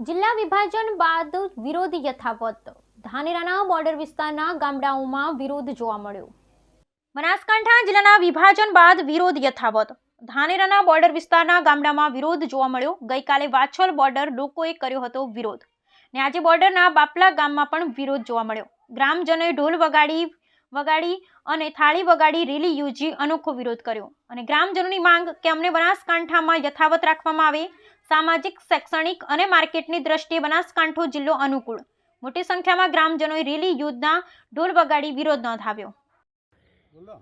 જિલ્લા વિભાજન બાદ વિરોધ યથાવત. ધાનેરાના બોર્ડર વિસ્તારના ગામડાઓમાં વિરોધ જોવા મળ્યો. બનાસકાંઠા જિલ્લાના વિભાજન બાદ વિરોધ યથાવત. ધાનેરાના બોર્ડર વિસ્તારના ગામડામાં વિરોધ જોવા મળ્યો. ગઈકાલે વાછોલ બોર્ડર લોકોએ કર્યો હતો વિરોધ. ને આજે બોર્ડરના બાપલા ગામમાં પણ વિરોધ જોવા મળ્યો. ગ્રામજનોએ ઢોલ વગાડી વગાડી અને થાળી વગાડી રેલી યોજી અનોખો વિરોધ કર્યો. અને ગ્રામજનોની માંગ કે અમને બનાસકાંઠામાં યથાવત રાખવામાં આવે સામાજિક શૈક્ષણિક અને માર્કેટની દ્રષ્ટિએ બનાસકાંઠો જિલ્લો અનુકૂળ. મોટી સંખ્યામાં ગ્રામજનોએ રેલી યોજના ઢોલ વગાડી વિરોધ નોંધાવ્યો. બોલો.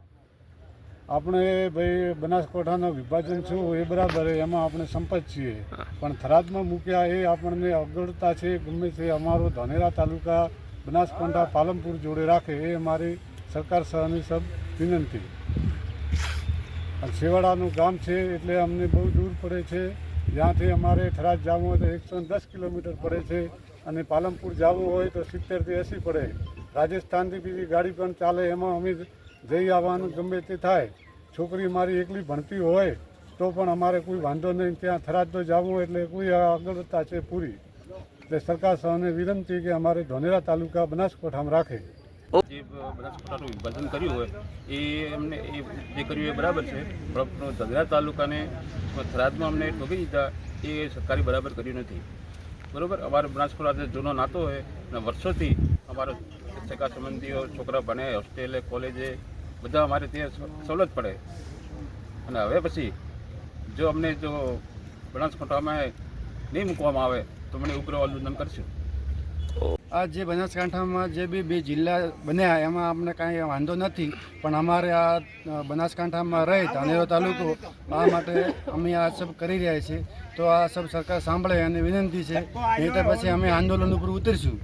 આપણે ભાઈ બનાસકાંઠાનું વિભાજન છું એ બરાબર એમાં આપણે સંપત છીએ. પણ થરાદમાં મૂક્યા એ આપણને અગવડતા છે ગમે તે અમારો ધાનેરા તાલુકા બનાસકાંઠા પાલનપુર જોડે રાખે એ અમારી સરકાર સહની સબ વિનંતી. છેવાડાનું ગામ છે એટલે અમને બહુ દૂર પડે છે. જ્યાંથી અમારે થરાદ જવું હોય તો એકસો દસ કિલોમીટર પડે છે અને પાલનપુર જવું હોય તો સિત્તેરથી એંસી પડે. રાજસ્થાનથી બીજી ગાડી પણ ચાલે એમાં અમે જઈ આવવાનું ગમે તે થાય. છોકરી મારી એકલી ભણતી હોય તો પણ અમારે કોઈ વાંધો નહીં. ત્યાં થરાદ તો જવું એટલે કોઈ અગવડતા છે પૂરી. એટલે સરકાર સહને વિનંતી કે અમારે ધોનેરા તાલુકા બનાસકોઠામાં રાખે. જે બનાસકાંઠાનું વિભાજન કર્યું હોય, એ એમને, એ જે કર્યું એ બરાબર છે. પણ ધગરા તાલુકાને થરાદમાં અમને ઠોકી દીધા, એ સરકારી બરાબર કર્યું નથી. બરાબર? અમારો બનાસકાંઠા જૂનો નાતો હોય, અને વર્ષોથી અમારો સગા સંબંધીઓ, છોકરા ભણે, હોસ્ટેલે, કોલેજે, બધા અમારે ત્યાં સવલત પડે. અને હવે પછી, જો અમને જો બનાસકાંઠામાં નહીં મૂકવામાં આવે, તો મને ઉગ્ર આંદોલન કરશું. આ જે બનાસકાંઠામાં જે બી બે જિલ્લા બન્યા, એમાં અમને કાંઈ વાંધો નથી. પણ અમારે આ બનાસકાંઠામાં રહે ધાનેરો તાલુકો, આ માટે અમે આ સબ કરી રહ્યા છીએ. તો આ સબ સરકાર સાંભળે અને વિનંતી છે. નહીં તો પછી અમે આંદોલન ઉપર ઉતરીશું.